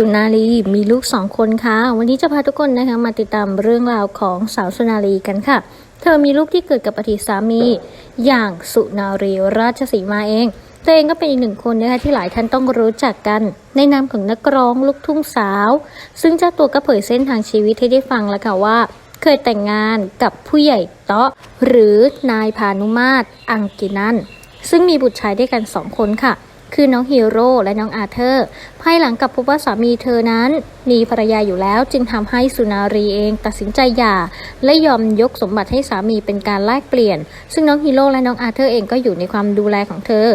สุนารีมีลูกสองคนค่ะ วันนี้จะพาทุกคนนะคะมาติดตามเรื่องราวของสาวสุนารีกันค่ะ เธอมีลูกที่เกิดกับอดีตสามี อย่างสุนารีราชสีมาเองเธอเองก็เป็นอีกหนึ่งคนนะคะที่หลายท่านต้องรู้จักกัน ในนามของนักร้องลูกทุ่งสาว ซึ่งเจ้าตัวก็เผยเส้นทางชีวิตให้ได้ฟังแล้วค่ะว่า เคยแต่งงานกับผู้ใหญ่เตาะหรือนายพานุมาตรอังกินันซึ่งมีบุตรชายด้วยกันสองคนค่ะ คือน้องฮีโร่และน้องอาเธอร์ ภายหลังกับพบว่าสามีเธอนั้นมีภรรยาอยู่แล้วจึงทำให้สุนารีเองตัดสินใจหย่า และยอมยกสมบัติให้สามีเป็นการแลกเปลี่ยน ซึ่งน้องฮีโร่และน้องอาเธอร์เองก็อยู่ในความดูแลของเธอ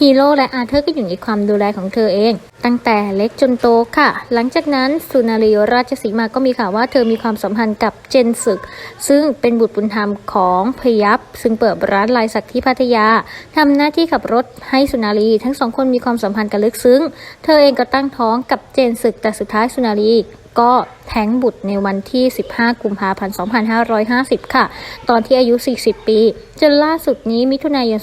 ฮีโร่และอาเธอร์ก็อยู่ในความดูแลของเธอเอง ตั้งแต่เล็กจนโตค่ะ หลังจากนั้นสุนารีราชสีมาก็มีข่าวว่าเธอมีความสัมพันธ์กับเจนศึก ซึ่งเป็นบุตรบุญธรรมของพยับซึ่งเปิดร้านลายสักที่พัทยาทำหน้าที่ขับรถให้สุนารี ทั้งสองคนมีความสัมพันธ์กันลึกซึ้ง เธอเองก็ตั้งท้องกับเจนศึกแต่สุดท้ายสุนารี ก็แท้งบุตรในวันที่ 15 กุมภาพันธ์ 2550 ค่ะ ตอนที่อายุ 40 ปี จนล่าสุดนี้มิถุนายน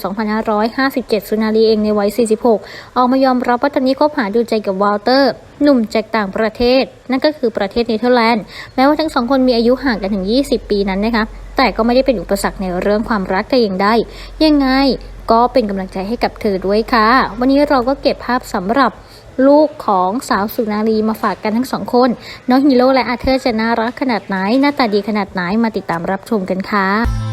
2557 สุนารีเองในวัย 46 ออกมายอมรับว่าตอนนี้คบหาดูใจกับวอลเตอร์ หนุ่มจากต่างประเทศ นั่นก็คือประเทศเนเธอร์แลนด์ แม้ว่าทั้งสองคนมีอายุห่างกันถึง 20 ปีนั้นนะคะ แต่ก็ไม่ได้เป็นอุปสรรคในเรื่องความรักแต่อย่างใด ยังไงก็เป็นกำลังใจให้กับเธอด้วยค่ะ วันนี้เราก็เก็บภาพสำหรับ ลูกของสาวสุนารีมาฝากกันทั้งสองคน น้องฮีโร่และอาเธอร์จะน่ารักขนาดไหน หน้าตาดีขนาดไหนมาติดตามรับชมกันค่ะ